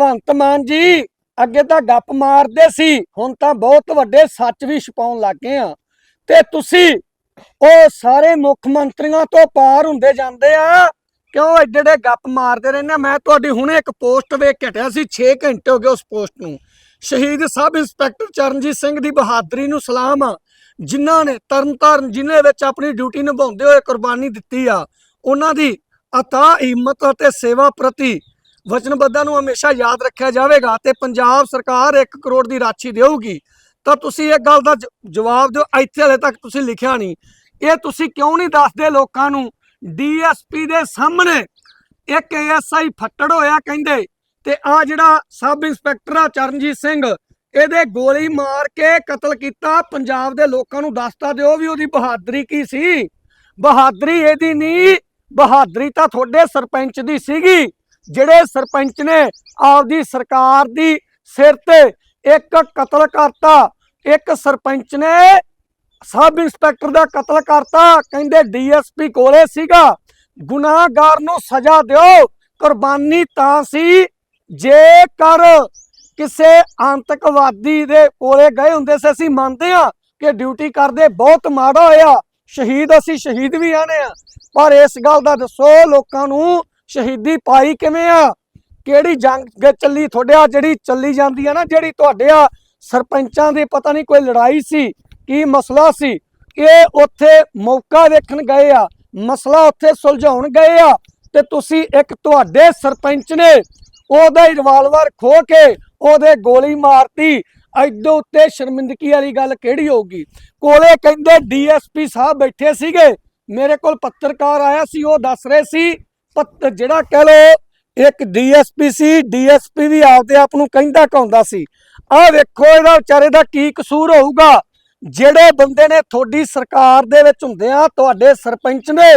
ਭਗਵੰਤ ਮਾਨ ਜੀ, ਅੱਗੇ ਤਾਂ ਗੱਪ ਮਾਰਦੇ ਸੀ, ਹੁਣ ਤਾਂ ਬਹੁਤ ਵੱਡੇ ਸੱਚ ਵੀ ਛਪਾਉਣ ਲੱਗ ਗਏ ਆ। ਤੇ ਤੁਸੀਂ ਉਹ ਸਾਰੇ ਮੁੱਖ ਮੰਤਰੀਆਂ ਤੋਂ ਪਾਰ ਹੁੰਦੇ ਜਾਂਦੇ ਆ, ਕਿਉਂ ਐਡੇ ਗੱਪ ਮਾਰਦੇ ਰਹਿੰਦੇ ਮੈਂ ਤੁਹਾਡੀ ਹੁਣੇ ਇੱਕ ਪੋਸਟ ਵੇਖ ਕੇ ਸੀ 6 ਘੰਟੇ ਹੋ ਗਏ ਉਸ ਪੋਸਟ ਨੂੰ। ਸ਼ਹੀਦ ਸਬ ਇੰਸਪੈਕਟਰ ਚਰਨਜੀਤ ਸਿੰਘ ਦੀ ਬਹਾਦਰੀ ਨੂੰ ਸਲਾਮ ਆ। ਜਿਨ੍ਹਾਂ ਨੇ ਤਰਨਤਾਰਨ ਜ਼ਿਲ੍ਹੇ ਵਿੱਚ ਆਪਣੀ ਡਿਊਟੀ ਨਿਭਾਉਂਦੇ ਹੋਏ ਕੁਰਬਾਨੀ ਦਿੱਤੀ ਆ, ਉਹਨਾਂ ਦੀ ਅਤਾ ਹਿੰਮਤ ਅਤੇ ਸੇਵਾ ਪ੍ਰਤੀ ਵਚਨਬੱਧਾਂ ਨੂੰ ਹਮੇਸ਼ਾ ਯਾਦ ਰੱਖਿਆ ਜਾਵੇਗਾ ਤੇ ਪੰਜਾਬ ਸਰਕਾਰ 1 ਕਰੋੜ ਦੀ ਰਾਸ਼ੀ ਦੇਊਗੀ। ਤਾਂ ਤੁਸੀਂ ਇਹ ਗੱਲ ਦਾ ਜ- ਜਵਾਬ ਦਿਓ, ਇੱਥੇ ਹਲੇ ਤੱਕ ਤੁਸੀਂ ਲਿਖਿਆ ਨਹੀਂ। ਇਹ ਤੁਸੀਂ ਕਿਉਂ ਨਹੀਂ ਦੱਸਦੇ ਲੋਕਾਂ ਨੂੰ? ਡੀਐਸਪੀ ਦੇ ਸਾਹਮਣੇ ਇੱਕ ਐਸਆਈ ਫੱਟੜ ਹੋਇਆ ਕਹਿੰਦੇ, ਤੇ ਆ ਜਿਹੜਾ ਸਬ ਇੰਸਪੈਕਟਰ ਆ ਚਰਨਜੀਤ ਸਿੰਘ, ਇਹਦੇ ਗੋਲੀ ਮਾਰ ਕੇ ਕਤਲ ਕੀਤਾ, ਪੰਜਾਬ ਦੇ ਲੋਕਾਂ ਨੂੰ ਦੱਸਤਾ ਦਿਓ ਵੀ ਉਹਦੀ ਬਹਾਦਰੀ ਕੀ ਸੀ? ਬਹਾਦਰੀ ਇਹਦੀ ਨਹੀਂ, ਬਹਾਦਰੀ ਤਾਂ ਤੁਹਾਡੇ ਸਰਪੰਚ ਦੀ ਸੀਗੀ। ਜਿਹੜੇ ਸਰਪੰਚ ਨੇ ਆਪਦੀ ਸਰਕਾਰ ਦੀ ਸਿਰ ਤੇ ਇੱਕ ਕਤਲ ਕਰਤਾ, ਇੱਕ ਸਰਪੰਚ ਨੇ ਸਬ ਇੰਸਪੈਕਟਰ ਦਾ ਕਤਲ ਕਰਤਾ, ਕਹਿੰਦੇ ਡੀਐਸਪੀ ਕੋਲੇ ਸੀਗਾ। ਗੁਨਾਹਗਾਰ ਨੂੰ ਸਜ਼ਾ ਦਿਓ, ਕੁਰਬਾਨੀ ਤਾਂ ਸੀ। ਜੇਕਰ ਕਿਸੇ ਆਤੰਕਵਾਦੀ ਦੇ ਕੋਲੇ ਗਏ ਹੁੰਦੇ ਸੀ, ਅਸੀਂ ਮੰਨਦੇ ਆ ਕਿ ਡਿਊਟੀ ਕਰਦੇ, ਬਹੁਤ ਮਾੜਾ ਹੋਇਆ। ਸ਼ਹੀਦ ਅਸੀਂ ਸ਼ਹੀਦ ਵੀ ਆਨੇ ਆ ਪਰ ਇਸ ਗੱਲ ਦਾ ਦੱਸੋ ਲੋਕਾਂ ਨੂੰ ਸ਼ਹੀਦੀ ਪਾਈ ਕਿਵੇਂ ਆ? ਕਿਹੜੀ ਜੰਗ ਚੱਲੀ ਤੁਹਾਡੇ ਆ? ਜਿਹੜੀ ਚੱਲੀ ਜਾਂਦੀ ਆ ਨਾ, ਜਿਹੜੀ ਤੁਹਾਡੇ ਆ ਸਰਪੰਚਾਂ ਦੇ ਪਤਾ ਨਹੀਂ ਕੋਈ ਲੜਾਈ ਸੀ, ਕੀ ਮਸਲਾ ਸੀ, ਇਹ ਉੱਥੇ ਮੌਕਾ ਵੇਖਣ ਗਏ ਆ, ਮਸਲਾ ਉੱਥੇ ਸੁਲਝਾਉਣ ਗਏ ਆ, ਤੇ ਤੁਸੀਂ ਇੱਕ ਤੁਹਾਡੇ ਸਰਪੰਚ ਨੇ ਉਹਦਾ ਹੀ ਰਿਵਾਲਵਰ ਖੋ ਕੇ ਉਹਦੇ ਗੋਲੀ ਮਾਰਤੀ। ਐਦੋਂ ਉੱਤੇ ਸ਼ਰਮਿੰਦਗੀ ਵਾਲੀ ਗੱਲ ਕਿਹੜੀ ਹੋਊਗੀ? ਕੋਲੇ ਕਹਿੰਦੇ ਡੀਐਸਪੀ ਸਾਹਿਬ ਬੈਠੇ ਸੀਗੇ, ਮੇਰੇ ਕੋਲ ਪੱਤਰਕਾਰ ਆਇਆ ਸੀ, ਉਹ ਦੱਸ ਰਹੇ ਸੀ ਜਿਹੜਾ ਕਹਿ ਲੋ ਇੱਕ ਡੀਐਸਪੀ ਸੀ, ਡੀਐਸਪੀ ਵੀ ਆਪਦੇ ਆਪ ਨੂੰ ਕਹਿੰਦਾ ਕਹਾਉਂਦਾ ਸੀ। ਆਹ ਵੇਖੋ ਇਹਦਾ ਵਿਚਾਰੇ ਦਾ ਕੀ ਕਸੂਰ ਹੋਊਗਾ। ਜਿਹੜੇ ਬੰਦੇ ਨੇ ਤੁਹਾਡੀ ਸਰਕਾਰ ਦੇ ਵਿੱਚ ਹੁੰਦੇ ਆ, ਤੁਹਾਡੇ ਸਰਪੰਚ ਨੇ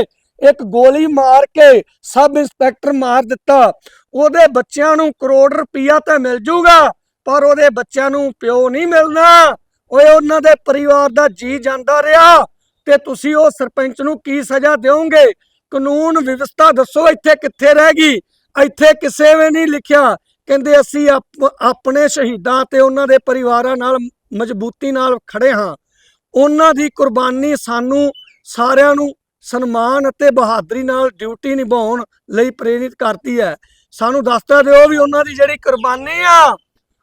ਇੱਕ ਗੋਲੀ ਮਾਰ ਕੇ ਸਬ ਇੰਸਪੈਕਟਰ ਮਾਰ ਦਿੱਤਾ। ਉਹਦੇ ਬੱਚਿਆਂ ਨੂੰ ਕਰੋੜ ਰੁਪਈਆ ਤਾਂ ਮਿਲ ਜੂਗਾ, ਪਰ ਉਹਦੇ ਬੱਚਿਆਂ ਨੂੰ ਪਿਓ ਨਹੀਂ ਮਿਲਣਾ। ਓਏ, ਉਹਨਾਂ ਦੇ ਪਰਿਵਾਰ ਦਾ ਜੀ ਜਾਂਦਾ ਰਿਹਾ। ਤੇ ਤੁਸੀਂ ਉਹ ਸਰਪੰਚ ਨੂੰ ਕੀ ਸਜ਼ਾ ਦਿਓਗੇ? ਕਾਨੂੰਨ ਵਿਵਸਥਾ ਦੱਸੋ, ਇੱਥੇ ਕਿੱਥੇ ਰਹਿ ਗਈ? ਇੱਥੇ ਕਿਸੇ ਵੀ ਨਹੀਂ ਲਿਖਿਆ। ਕਹਿੰਦੇ ਅਸੀਂ ਆਪਣੇ ਸ਼ਹੀਦਾਂ ਤੇ ਉਹਨਾਂ ਦੇ ਪਰਿਵਾਰਾਂ ਨਾਲ ਮਜ਼ਬੂਤੀ ਨਾਲ ਖੜੇ ਹਾਂ। ਉਹਨਾਂ ਦੀ ਕੁਰਬਾਨੀ ਸਾਨੂੰ ਸਾਰਿਆਂ ਨੂੰ ਸਨਮਾਨ ਅਤੇ ਬਹਾਦਰੀ ਨਾਲ ਡਿਊਟੀ ਨਿਭਾਉਣ ਲਈ ਪ੍ਰੇਰਿਤ ਕਰਦੀ ਹੈ। ਸਾਨੂੰ ਦੱਸਦਾ ਦਿਓ ਵੀ ਉਹਨਾਂ ਦੀ ਜਿਹੜੀ ਕੁਰਬਾਨੀ ਆ,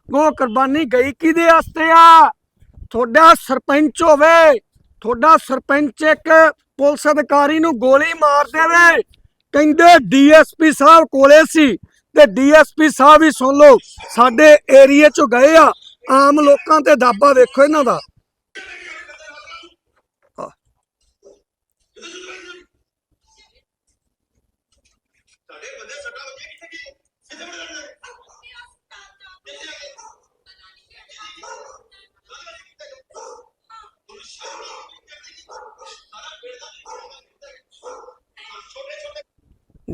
ਉਹ ਕੁਰਬਾਨੀ ਗਈ ਕਿਹਦੇ ਵਾਸਤੇ ਆ? ਤੁਹਾਡਾ ਸਰਪੰਚ ਹੋਵੇ ਤੁਹਾਡਾ ਸਰਪੰਚ ਇੱਕ ਪੁਲਿਸ ਅਧਿਕਾਰੀ ਨੂੰ ਗੋਲੀ ਮਾਰ ਦੇਵੇ। ਕਹਿੰਦੇ ਡੀਐਸਪੀ ਸਾਹਿਬ ਕੋਲੇ ਸੀ ਤੇ ਡੀਐਸਪੀ ਸਾਹਿਬ ਹੀ ਸੁਣ ਲਓ, ਸਾਡੇ ਏਰੀਏ ਚ ਗਏ ਆ, ਆਮ ਲੋਕਾਂ ਤੇ ਦਾਬਾ ਵੇਖੋ ਇਹਨਾਂ ਦਾ।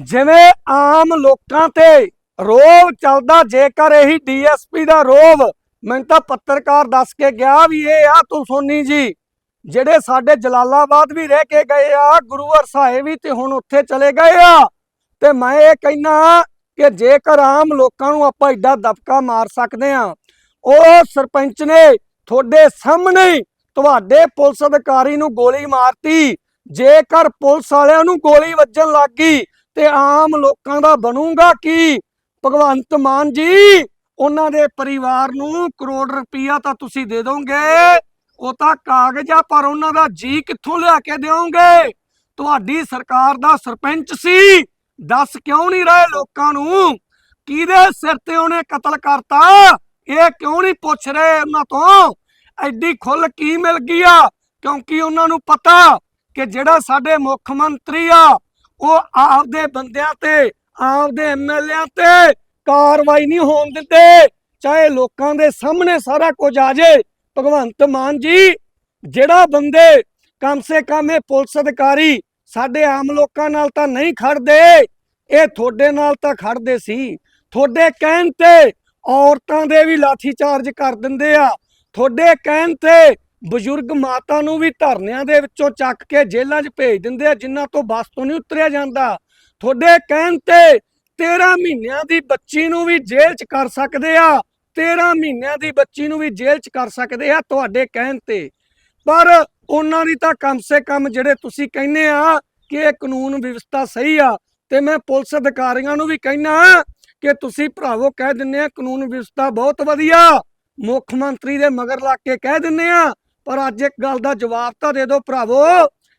ਜਿਵੇਂ ਆਮ ਲੋਕਾਂ ਤੇ ਰੋਵ ਚੱਲਦਾ, ਜੇਕਰ ਇਹੀ ਡੀਐਸਪੀ ਦਾ ਰੋਬ ਮੈਨੂੰ ਤਾਂ ਪੱਤਰਕਾਰ ਦੱਸ ਕੇ ਗਿਆ ਵੀ ਇਹ ਆ ਤੂੰ ਸੋਨੀ ਜੀ, ਜਿਹੜੇ ਸਾਡੇ ਜਲਾਲਾਬਾਦ ਵੀ ਰਹਿ ਕੇ ਗਏ ਆ ਗੁਰੂਵਰ ਸਾਹਿਬ ਵੀ ਤੇ ਹੁਣ ਉੱਥੇ ਚਲੇ ਗਏ ਆ। ਤੇ ਮੈਂ ਇਹ ਕਹਿਣਾ ਕਿ ਜੇਕਰ ਆਮ ਲੋਕਾਂ ਨੂੰ ਆਪਾਂ ਐਡਾ ਦਬਕਾ ਮਾਰ ਸਕਦੇ ਆ, ਉਹ ਸਰਪੰਚ ਨੇ ਤੁਹਾਡੇ ਸਾਹਮਣੇ ਤੁਹਾਡੇ ਪੁਲਿਸ ਅਧਿਕਾਰੀ ਨੂੰ ਗੋਲੀ ਮਾਰਤੀ, ਜੇਕਰ ਪੁਲਿਸ ਵਾਲਿਆਂ ਨੂੰ ਗੋਲੀ ਵੱਜਣ ਲੱਗ ਗਈ ਤੇ ਆਮ ਲੋਕਾਂ ਦਾ ਬਣੂਗਾ ਕੀ? ਭਗਵੰਤ ਮਾਨ ਜੀ, ਉਹਨਾਂ ਦੇ ਪਰਿਵਾਰ ਨੂੰ ਕਰੋੜ ਰੁਪਈਆ ਤਾਂ ਤੁਸੀਂ ਦੇ ਦੋਗੇ। ਉਹ ਤਾਂ ਕਾਗਜ਼ ਆ, ਪਰ ਉਹਨਾਂ ਦਾ ਜੀ ਕਿੱਥੋਂ ਲਿਆ ਕੇ ਦਿਓਗੇ? ਤੁਹਾਡੀ ਸਰਕਾਰ ਦਾ ਸਰਪੰਚ ਸੀ। ਦੱਸ ਕਿਉਂ ਨਹੀਂ ਰਹੇ ਲੋਕਾਂ ਨੂੰ? ਕਿਹਦੇ ਸਿਰ ਤੇ ਉਹਨੇ ਕਤਲ ਕਰਤਾ? ਇਹ ਕਿਉਂ ਨਹੀਂ ਪੁੱਛ ਰਹੇ ਉਹਨਾਂ ਤੋਂ? ਐਡੀ ਖੁੱਲ ਕੀ ਮਿਲ ਗਈ ਆ? ਕਿਉਂਕਿ ਉਹਨਾਂ ਨੂੰ ਪਤਾ ਕਿ ਜਿਹੜਾ ਸਾਡੇ ਮੁੱਖ ਮੰਤਰੀ ਆ ਉਹ ਆਪਦੇ ਬੰਦਿਆਂ ਤੇ, ਆਪਦੇ ਐਮਐਲਏਆਂ ਤੇ ਕਾਰਵਾਈ ਨਹੀਂ ਹੋਣ ਦਿੰਦੇ। ਚਾਹੇ ਲੋਕਾਂ ਦੇ ਸਾਹਮਣੇ ਸਾਰਾ ਕੁਝ ਆ ਜੇ, ਭਗਵੰਤ ਮਾਨ ਜੀ, ਜਿਹੜਾ ਬੰਦੇ ਕਮ ਸੇ ਕਮ ਇਹ ਪੁਲਿਸ ਅਧਿਕਾਰੀ ਸਾਡੇ ਆਮ ਲੋਕਾਂ ਨਾਲ ਤਾਂ ਨਹੀਂ ਖੜਦੇ, ਇਹ ਤੁਹਾਡੇ ਨਾਲ ਤਾਂ ਖੜਦੇ ਸੀ। ਤੁਹਾਡੇ ਕਹਿਣ ਤੇ ਔਰਤਾਂ ਦੇ ਵੀ ਲਾਠੀ ਚਾਰਜ ਕਰ ਦਿੰਦੇ ਆ। ਤੁਹਾਡੇ ਕਹਿਣ ਤੇ ਬਜ਼ੁਰਗ ਮਾਤਾ ਨੂੰ ਵੀ ਧਰਨਿਆਂ ਦੇ ਵਿੱਚੋਂ ਚੱਕ ਕੇ ਜੇਲ੍ਹਾਂ 'ਚ ਭੇਜ ਦਿੰਦੇ ਆ, ਜਿਨ੍ਹਾਂ ਤੋਂ ਬੱਸ ਤੋਂ ਨਹੀਂ ਉਤਰਿਆ ਜਾਂਦਾ। ਤੁਹਾਡੇ ਕਹਿਣ ਤੇ 13 ਮਹੀਨਿਆਂ ਦੀ ਬੱਚੀ ਨੂੰ ਵੀ ਜੇਲ੍ਹ 'ਚ ਕਰ ਸਕਦੇ ਆ 13 ਮਹੀਨਿਆਂ ਦੀ ਬੱਚੀ ਨੂੰ ਵੀ ਜੇਲ੍ਹ 'ਚ ਕਰ ਸਕਦੇ ਆ ਤੁਹਾਡੇ ਕਹਿਣ ਤੇ। ਪਰ ਉਹਨਾਂ ਦੀ ਤਾਂ ਕਮ ਸੇ ਕਮ ਜਿਹੜੇ ਤੁਸੀਂ ਕਹਿੰਦੇ ਆ ਕਿ ਇਹ ਕਾਨੂੰਨ ਵਿਵਸਥਾ ਸਹੀ ਆ, ਤੇ ਮੈਂ ਪੁਲਿਸ ਅਧਿਕਾਰੀਆਂ ਨੂੰ ਵੀ ਕਹਿਣਾ ਕਿ ਤੁਸੀਂ ਭਰਾਵੋ ਕਹਿ ਦਿੰਦੇ ਆ ਕਾਨੂੰਨ ਵਿਵਸਥਾ ਬਹੁਤ ਵਧੀਆ, ਮੁੱਖ ਮੰਤਰੀ ਦੇ ਮਗਰ ਲੱਗ ਕੇ ਕਹਿ ਦਿੰਦੇ ਆ ਪਰ ਅੱਜ ਇੱਕ ਗੱਲ ਦਾ ਜਵਾਬ ਤਾਂ ਦੇ ਦਿਓ ਭਰਾਵੋ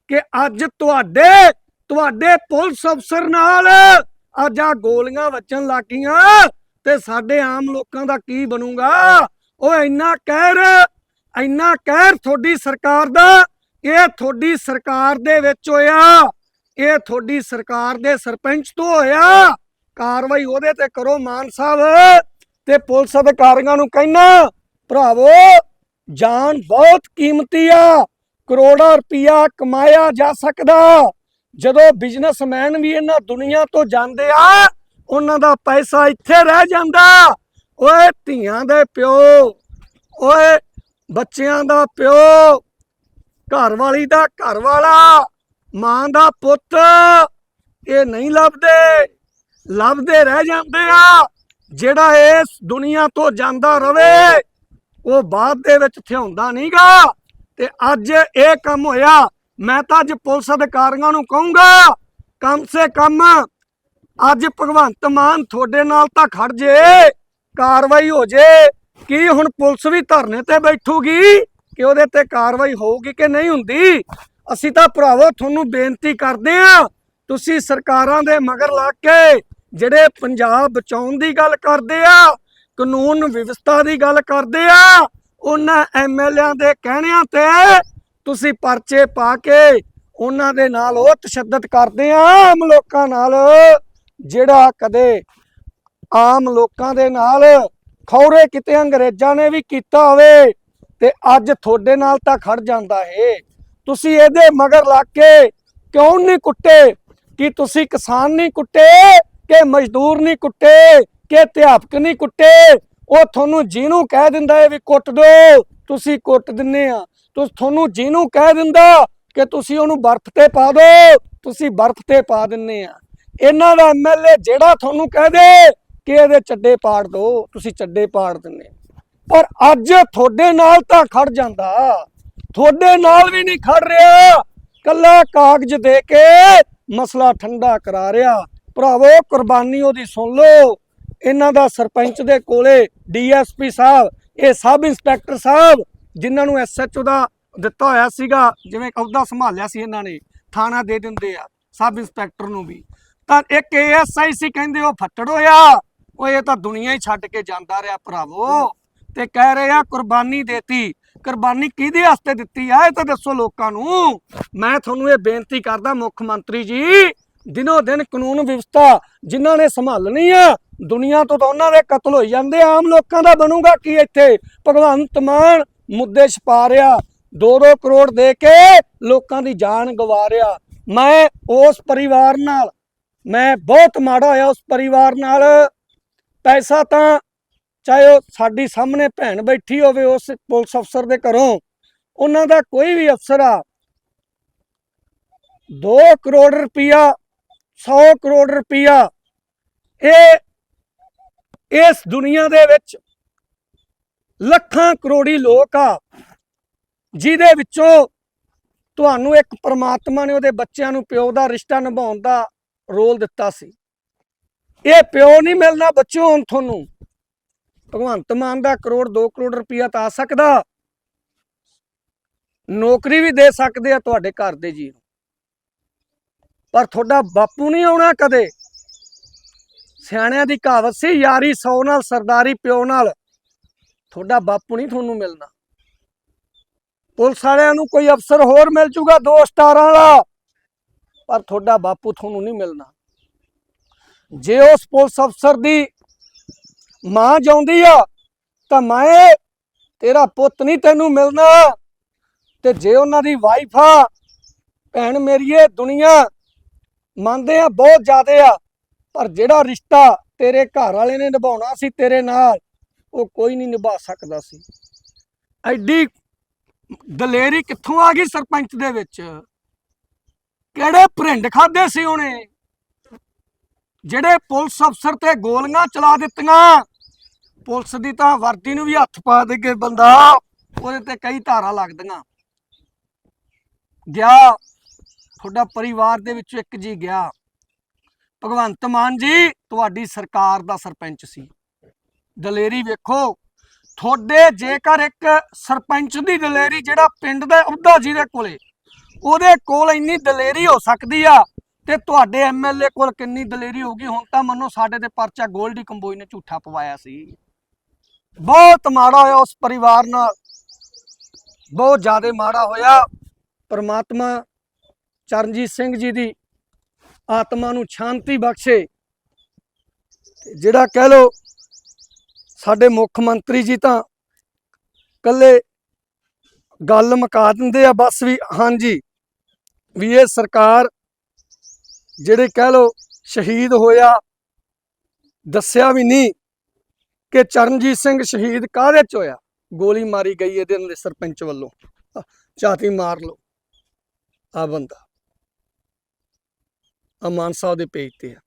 ਕਿ ਅੱਜ ਤੁਹਾਡੇ ਤੁਹਾਡੇ ਪੁਲਿਸ ਅਫਸਰ ਨਾਲ ਅੱਜ ਆ ਗੋਲੀਆਂ ਵੱਜਣ ਲੱਗੀਆਂ ਤੇ ਸਾਡੇ ਆਮ ਲੋਕਾਂ ਦਾ ਕੀ ਬਣੂਗਾ? ਉਹ ਇੰਨਾ ਕਹਿਰ ਇੰਨਾ ਕਹਿਰ ਤੁਹਾਡੀ ਸਰਕਾਰ ਦਾ, ਇਹ ਤੁਹਾਡੀ ਸਰਕਾਰ ਦੇ ਵਿੱਚ ਹੋਇਆ, ਇਹ ਤੁਹਾਡੀ ਸਰਕਾਰ ਦੇ ਸਰਪੰਚ ਤੋਂ ਹੋਇਆ, ਕਾਰਵਾਈ ਉਹਦੇ ਤੇ ਕਰੋ ਮਾਨ ਸਾਹਿਬ ਤੇ ਪੁਲਿਸ ਅਧਿਕਾਰੀਆਂ ਨੂੰ ਕਹਿਣਾ। ਭਰਾਵੋ ਜਾਨ ਬਹੁਤ ਕੀਮਤੀ ਆ। ਕਰੋੜਾਂ ਰੁਪਇਆ ਕਮਾਇਆ ਜਾ ਸਕਦਾ। ਜਦੋਂ ਬਿਜ਼ਨਸਮੈਨ ਵੀ ਇਹਨਾਂ ਦੁਨੀਆ ਤੋਂ ਜਾਂਦੇ ਆ, ਉਹਨਾਂ ਦਾ ਪੈਸਾ ਇੱਥੇ ਰਹਿ ਜਾਂਦਾ। ਓਏ ਧੀਆਂ ਦੇ ਪਿਓ, ਓਏ ਬੱਚਿਆਂ ਦਾ ਪਿਓ ਘਰ ਵਾਲੀ ਦਾ ਘਰ ਵਾਲਾ ਮਾਂ ਦਾ ਪੁੱਤ, ਇਹ ਨਹੀਂ ਲੱਭਦੇ। ਲੱਭਦੇ ਰਹਿ ਜਾਂਦੇ ਆ। ਜਿਹੜਾ ਇਸ ਦੁਨੀਆ ਤੋਂ ਜਾਂਦਾ ਰਵੇ ਉਹ ਬਾਅਦ ਦੇ ਵਿੱਚ ਥਿਆਉਂਦਾ ਨਹੀਂਗਾ। ਤੇ ਅੱਜ ਇਹ ਕੰਮ ਹੋਇਆ, ਮੈਂ ਤਾਂ ਅੱਜ ਪੁਲਿਸ ਅਧਿਕਾਰੀਆਂ ਨੂੰ ਕਹੂੰਗਾ, ਕਮ ਸੇ ਕਮ ਅੱਜ ਭਗਵੰਤ ਮਾਨ ਤੁਹਾਡੇ ਨਾਲ ਤਾਂ ਖੜ ਜੇ, ਕਾਰਵਾਈ ਹੋ ਜੇ, ਕੀ ਹੁਣ ਪੁਲਿਸ ਵੀ ਧਰਨੇ ਤੇ ਬੈਠੂਗੀ ਕਿ ਉਹਦੇ ਤੇ ਕਾਰਵਾਈ ਹੋਊਗੀ ਕਿ ਨਹੀਂ ਹੁੰਦੀ? ਅਸੀਂ ਤਾਂ ਭਰਾਵੋ ਤੁਹਾਨੂੰ ਬੇਨਤੀ ਕਰਦੇ ਆ ਤੁਸੀਂ ਸਰਕਾਰਾਂ ਦੇ ਮਗਰ ਲੱਗ ਕੇ ਜਿਹੜੇ ਪੰਜਾਬ ਬਚਾਉਣ ਦੀ ਗੱਲ ਕਰਦੇ ਆ ਕਾਨੂੰਨ ਵਿਵਸਥਾ ਦੀ ਗੱਲ ਕਰਦੇ ਆ, ਉਹਨਾਂ ਐਮਐਲਏਆਂ ਦੇ ਕਹਿਣਿਆਂ ਤੇ ਤੁਸੀਂ ਪਰਚੇ ਪਾ ਕੇ ਉਹਨਾਂ ਦੇ ਨਾਲ ਉਹ ਤਸ਼ੱਦਦ ਕਰਦੇ ਆ ਆਮ ਲੋਕਾਂ ਨਾਲ, ਜਿਹੜਾ ਕਦੇ ਆਮ ਲੋਕਾਂ ਦੇ ਨਾਲ ਖੌਰੇ ਕਿਤੇ ਅੰਗਰੇਜ਼ਾਂ ਨੇ ਵੀ ਕੀਤਾ ਹੋਵੇ ਤੇ ਅੱਜ ਤੁਹਾਡੇ ਨਾਲ ਤਾਂ ਖੜ ਜਾਂਦਾ ਏ। ਤੁਸੀਂ ਇਹਦੇ ਮਗਰ ਲੱਗ ਕੇ ਕਿਉਂ ਨਹੀਂ ਕੁੱਟੇ? ਕਿ ਤੁਸੀਂ ਕਿਸਾਨ ਨਹੀਂ ਕੁੱਟੇ? ਕਿ ਮਜ਼ਦੂਰ ਨਹੀਂ ਕੁੱਟੇ? ਕਿ ਅਧਿਆਪਕ ਨਹੀਂ ਕੁੱਟੇ। ਉਹ ਤੁਹਾਨੂੰ ਜਿਹਨੂੰ ਕਹਿ ਦਿੰਦਾ ਏ ਵੀ ਕੁੱਟ ਦਿਓ। ਤੁਸੀਂ ਕੁੱਟ ਦਿੰਨੇ ਆ। ਤੁਸ, ਤੁਹਾਨੂੰ ਜਿਹਨੂੰ ਕਹਿ ਦਿੰਦਾ ਕਿ ਤੁਸੀਂ ਉਹਨੂੰ ਬਰਫ਼ ਤੇ ਪਾ ਦਿਓ। ਤੁਸੀਂ ਬਰਫ਼ ਤੇ ਪਾ ਦਿੰਨੇ ਆ। ਇਹਨਾਂ ਦਾ ਐਮਐਲਏ ਜਿਹੜਾ ਤੁਹਾਨੂੰ ਕਹਿ ਦੇ ਕਿ ਇਹਦੇ ਚੱਡੇ ਪਾੜ ਦਿਓ ਤੁਸੀਂ ਚੱਡੇ ਪਾੜ ਦਿੰਨੇ ਪਰ ਅੱਜ ਤੁਹਾਡੇ ਨਾਲ ਤਾਂ ਖੜ ਜਾਂਦਾ। ਤੁਹਾਡੇ ਨਾਲ ਵੀ ਨਹੀਂ ਖੜ ਰਿਹਾ। ਕੱਲਾ ਕਾਗਜ਼ ਦੇ ਕੇ ਮਸਲਾ ਠੰਡਾ ਕਰਾ ਰਿਹਾ। ਭਰਾਵੋ, ਕੁਰਬਾਨੀ ਉਹਦੀ ਸੁਣ ਲਓ। ਇਹਨਾਂ ਦਾ ਸਰਪੰਚ ਦੇ ਕੋਲੇ ਡੀਐਸਪੀ ਸਾਹਿਬ, ਇਹ ਸਬ ਇੰਸਪੈਕਟਰ ਸਾਹਿਬ ਜਿਨ੍ਹਾਂ ਨੂੰ ਐਸਐਚਓ ਦਾ ਦਿੱਤਾ ਹੋਇਆ ਸੀਗਾ, ਜਿਵੇਂ ਅਹੁਦਾ ਸੰਭਾਲਿਆ ਸੀ ਇਹਨਾਂ ਨੇ, ਥਾਣਾ ਦੇ ਦਿੰਦੇ ਆ, ਸਬ ਇੰਸਪੈਕਟਰ ਨੂੰ ਵੀ। ਤਾਂ ਇੱਕ ਏਐਸਆਈ ਸੀ ਕਹਿੰਦੇ ਉਹ ਫੱਟੜ ਹੋਇਆ ਉਹ ਇਹ ਤਾਂ ਦੁਨੀਆ ਹੀ ਛੱਡ ਕੇ ਜਾਂਦਾ ਰਿਹਾ ਭਰਾਵੋ। ਤੇ ਕਹਿ ਰਹੇ ਆ, ਕੁਰਬਾਨੀ ਦੇਤੀ। ਕੁਰਬਾਨੀ ਕਿਹਦੇ ਵਾਸਤੇ ਦਿੱਤੀ ਆ, ਇਹ ਤਾਂ ਦੱਸੋ ਲੋਕਾਂ ਨੂੰ। ਮੈਂ ਤੁਹਾਨੂੰ ਇਹ ਬੇਨਤੀ ਕਰਦਾ, ਮੁੱਖ ਮੰਤਰੀ ਜੀ, ਦਿਨੋ ਦਿਨ ਕਾਨੂੰਨ ਵਿਵਸਥਾ ਜਿਨ੍ਹਾਂ ਨੇ ਸੰਭਾਲਣੀ ਆ ਦੁਨੀਆ ਤੋਂ ਤਾਂ ਉਹਨਾਂ ਦੇ ਕਤਲ ਹੋਈ ਜਾਂਦੇ ਆਮ ਲੋਕਾਂ ਦਾ ਬਣੂਗਾ ਕੀ ਇੱਥੇ? ਭਗਵੰਤ ਮਾਨ ਮੁੱਦੇ ਛਪਾ ਰਿਹਾ 2-2 ਕਰੋੜ ਦੇ ਕੇ ਲੋਕਾਂ ਦੀ ਜਾਨ ਗਵਾ ਰਿਹਾ। ਮੈਂ ਉਸ ਪਰਿਵਾਰ ਨਾਲ, ਮੈਂ ਬਹੁਤ ਮਾੜਾ ਹੋਇਆ ਉਸ ਪਰਿਵਾਰ ਨਾਲ। ਪੈਸਾ ਤਾਂ ਚਾਹੇ ਉਹ ਸਾਡੀ ਸਾਹਮਣੇ ਭੈਣ ਬੈਠੀ ਹੋਵੇ ਉਸ ਪੁਲਿਸ ਅਫਸਰ ਦੇ ਘਰੋਂ, ਉਹਨਾਂ ਦਾ ਕੋਈ ਵੀ ਅਫਸਰ ਆ। 2 ਕਰੋੜ ਰੁਪਇਆ 100 ਕਰੋੜ ਰੁਪਇਆ ਇਹ ਇਸ ਦੁਨੀਆ ਦੇ ਵਿੱਚ ਲੱਖਾਂ ਕਰੋੜੀ ਲੋਕ ਆ, ਜਿਹਦੇ ਵਿੱਚੋਂ ਤੁਹਾਨੂੰ ਇੱਕ ਪਰਮਾਤਮਾ ਨੇ ਉਹਦੇ ਬੱਚਿਆਂ ਨੂੰ ਪਿਓ ਦਾ ਰਿਸ਼ਤਾ ਨਿਭਾਉਣ ਦਾ ਰੋਲ ਦਿੱਤਾ ਸੀ। ਇਹ ਪਿਓ ਨਹੀਂ ਮਿਲਣਾ ਬੱਚਿਓ ਹੁਣ ਤੁਹਾਨੂੰ ਭਗਵੰਤ ਮਾਨ ਦਾ ਕਰੋੜ 2 ਕਰੋੜ ਰੁਪਇਆ ਤਾਂ ਆ ਸਕਦਾ। ਨੌਕਰੀ ਵੀ ਦੇ ਸਕਦੇ ਆ ਤੁਹਾਡੇ ਘਰ ਦੇ ਜੀ ਨੂੰ। ਪਰ ਤੁਹਾਡਾ ਬਾਪੂ ਨਹੀਂ ਆਉਣਾ ਕਦੇ। ਸਿਆਣਿਆਂ ਦੀ ਕਹਾਵਤ ਸੀ, ਯਾਰੀ 100 ਨਾਲ, ਸਰਦਾਰੀ ਪਿਓ ਨਾਲ। ਤੁਹਾਡਾ ਬਾਪੂ ਨਹੀਂ ਤੁਹਾਨੂੰ ਮਿਲਣਾ। ਪੁਲਿਸ ਵਾਲਿਆਂ ਨੂੰ ਕੋਈ ਅਫਸਰ ਹੋਰ ਮਿਲ ਜੂਗਾ ਦੋ ਸਟਾਰਾਂ ਵਾਲਾ, ਪਰ ਤੁਹਾਡਾ ਬਾਪੂ ਤੁਹਾਨੂੰ ਨਹੀਂ ਮਿਲਣਾ। ਜੇ ਉਸ ਪੁਲਿਸ ਅਫਸਰ ਦੀ ਮਾਂ ਜਾਉਂਦੀ ਆ, ਤਾਂ ਮੈਂ ਤੇਰਾ ਪੁੱਤ ਨਹੀਂ ਤੈਨੂੰ ਮਿਲਣਾ। ਤੇ ਜੇ ਉਹਨਾਂ ਦੀ ਵਾਈਫ ਆ, ਭੈਣ ਮੇਰੀਏ, ਦੁਨੀਆ ਮੰਨਦੇ ਆ, ਬਹੁਤ ਜ਼ਿਆਦੇ ਆ। ਪਰ ਜਿਹੜਾ ਰਿਸ਼ਤਾ ਤੇਰੇ ਘਰ ਵਾਲੇ ਨੇ ਨਿਭਾਉਣਾ ਸੀ ਤੇਰੇ ਨਾਲ, ਉਹ ਕੋਈ ਨਹੀਂ ਨਿਭਾ ਸਕਦਾ ਸੀ। ਐਡੀ ਦਲੇਰੀ ਕਿੱਥੋਂ ਆ ਗਈ ਸਰਪੰਚ ਦੇ ਵਿੱਚ? ਕਿਹੜੇ ਭਰਿੰਡ ਖਾਦੇ ਸੀ ਉਹਨੇ? ਜਿਹੜੇ ਪੁਲਿਸ ਅਫਸਰ ਤੇ ਗੋਲੀਆਂ ਚਲਾ ਦਿੱਤੀਆਂ। ਪੁਲਿਸ ਦੀ ਤਾਂ ਵਰਦੀ ਨੂੰ ਵੀ ਹੱਥ ਪਾ ਦੇ ਕੇ ਬੰਦਾ, ਉਹਦੇ ਤੇ ਕਈ ਧਾਰਾ ਲੱਗਦੀਆਂ। ਗਿਆ, ਤੁਹਾਡਾ ਪਰਿਵਾਰ ਦੇ ਵਿੱਚੋਂ ਇੱਕ ਜੀ ਗਿਆ। ਭਗਵੰਤ ਮਾਨ ਜੀ, ਤੁਹਾਡੀ ਸਰਕਾਰ ਦਾ ਸਰਪੰਚ ਸੀ। ਦਲੇਰੀ ਵੇਖੋ, ਤੁਹਾਡੇ ਜੇਕਰ ਇੱਕ ਸਰਪੰਚ ਦੀ ਦਲੇਰੀ ਜਿਹੜਾ ਪਿੰਡ ਦਾ ਅਹੁਦਾ ਜਿਹਦੇ ਕੋਲੇ, ਉਹਦੇ ਕੋਲ ਇੰਨੀ ਦਲੇਰੀ ਹੋ ਸਕਦੀ ਆ ਤੇ ਤੁਹਾਡੇ ਐਮਐਲਏ ਕੋਲ ਕਿੰਨੀ ਦਲੇਰੀ ਹੋਊਗੀ, ਹੁਣ ਤਾਂ ਮੰਨੋ ਸਾਡੇ ਤੇ ਪਰਚਾ ਗੋਲਡੀ ਕੰਬੋਈ ਨੇ ਝੂਠਾ ਪਵਾਇਆ ਸੀ। ਬਹੁਤ ਮਾੜਾ ਹੋਇਆ ਉਸ ਪਰਿਵਾਰ ਨਾਲ। ਬਹੁਤ ਜ਼ਿਆਦਾ ਮਾੜਾ ਹੋਇਆ। ਪਰਮਾਤਮਾ ਚਰਨਜੀਤ ਸਿੰਘ ਜੀ ਦੀ ਆਤਮਾ ਨੂੰ ਸ਼ਾਂਤੀ ਬਖਸ਼ੇ। ਜਿਹੜਾ ਕਹਿ ਲੋ ਸਾਡੇ ਮੁੱਖ ਮੰਤਰੀ ਜੀ ਤਾਂ ਕੱਲੇ ਗੱਲ ਮੁਕਾ ਦਿੰਦੇ ਆ ਬਸ ਵੀ ਹਾਂਜੀ ਵੀ ਇਹ ਸਰਕਾਰ ਜਿਹੜੇ ਕਹਿ ਲੋ ਸ਼ਹੀਦ ਹੋਇਆ ਦੱਸਿਆ ਵੀ ਨਹੀਂ ਕਿ ਚਰਨਜੀਤ ਸਿੰਘ ਸ਼ਹੀਦ ਕਾਹਦੇ ਚ ਹੋਇਆ। ਗੋਲੀ ਮਾਰੀ ਗਈ ਇਹਦੇ ਨਾਲ ਸਰਪੰਚ ਵੱਲੋਂ। ਆਹ, ਮਾਰ ਲਓ। ਆ ਬੰਦਾ। ਆ ਮਾਨ ਸਾਹਿਬ ਦੇ ਪੇਜ ਤੇ ਆ।